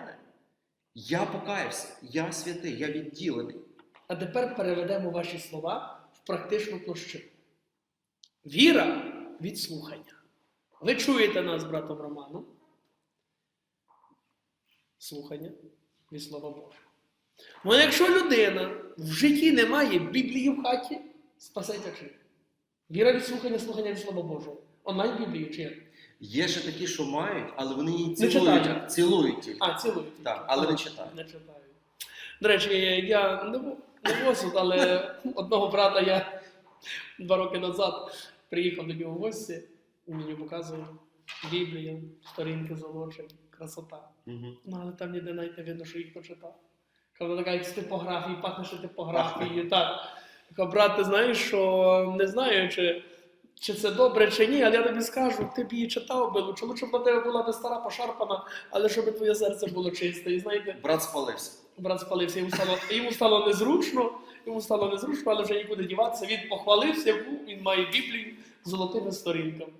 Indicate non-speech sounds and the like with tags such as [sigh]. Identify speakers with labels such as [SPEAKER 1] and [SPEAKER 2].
[SPEAKER 1] мене, я покаявся, я святий, я відділений.
[SPEAKER 2] А тепер переведемо ваші слова в практичну площину. Віра від слухання. Ви чуєте нас братом Романом. Слухання від Слова Божого. Ну, якщо людина в житті не має Біблії в хаті, спасеться чим? Віра від слухання, слухання від Слова Божого. Онлайн Біблію чи як?
[SPEAKER 1] Є ще такі, що мають, але вони її цілують,
[SPEAKER 2] читають.
[SPEAKER 1] цілують тільки.
[SPEAKER 2] А, цілують.
[SPEAKER 1] Так, але не читають.
[SPEAKER 2] Не читаю. До речі, я не, возу, але [laughs] одного брата я два роки назад приїхав до нього в гості, він мені показує Біблію, сторінки золочені, красота.
[SPEAKER 1] Мгм.
[SPEAKER 2] Ну, але там ніде навіть не видно, що їх почитав. Каже, така як з типографії, пахне, що типографією. Так. Така, брат, ти знаєш, що не знаю, чи, чи це добре, чи ні, але я тобі скажу, ти б її читав би лучше. Лучше б на тебе була не стара пошарпана, але щоб твоє серце було чисте. І знаєте,
[SPEAKER 1] Брат спалився.
[SPEAKER 2] брат спалився, йому стало, йому стало незручно, йому стало незручно, але вже нікуди діватися. Він похвалився, яку він має Біблію з золотими сторінками.